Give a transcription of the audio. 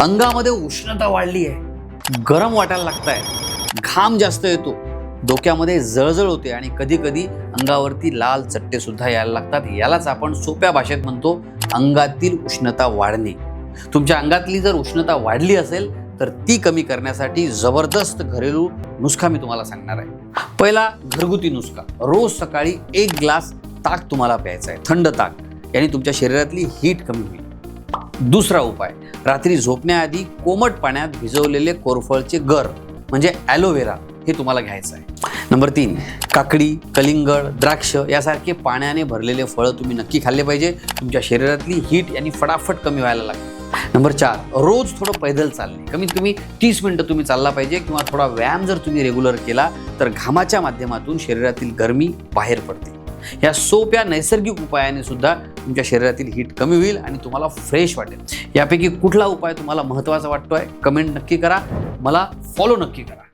अंगामध्ये उष्णता वाढली आहे. गरम वाटायला लागत आहे घाम जास्त येतो. डोक्यामध्ये जळजळ होते आणि कधी कधी अंगावरती लाल चट्टे सुद्धा यायला लागतात. यालाच आपण सोप्या भाषेत म्हणतो अंगातील उष्णता वाढणे. तुमच्या अंगातली जर उष्णता वाढली असेल तर ती कमी करण्यासाठी जबरदस्त घरेलू नुस्खा मी तुम्हाला सांगणार आहे. पहिला घरगुती नुस्खा. रोज सकाळी एक ग्लास ताक तुम्हाला प्यायचा आहे. थंड ताक. याने तुमच्या शरीरातली हीट कमी होईल. दुसरा उपाय रात्री झोपण्याआधी कोमट पाण्यात भिजवलेले कोरफळचे गर म्हणजे ॲलोवेरा हे तुम्हाला घ्यायचं आहे. नंबर तीन काकडी कलिंगड द्राक्ष यासारखे पाण्याने भरलेले फळं तुम्ही नक्की खाल्ले पाहिजे. तुमच्या शरीरातली हीट यांनी फटाफट कमी व्हायला लागते. नंबर चार रोज थोडं पैदल चालणे. कमीत कमी तीस मिनटं तुम्ही चालला पाहिजे किंवा थोडा व्यायाम जर तुम्ही रेग्युलर केला तर घामाच्या माध्यमातून शरीरातील गरमी बाहेर पडते. या सोप्या नैसर्गिक उपायाने सुद्धा तुमच्या शरीरातील हीट कमी होईल आणि तुम्हाला फ्रेश वाटेल. यापैकी कुठला उपाय तुम्हाला महत्त्वाचा वाटतोय? कमेंट नक्की करा. मला फॉलो नक्की करा.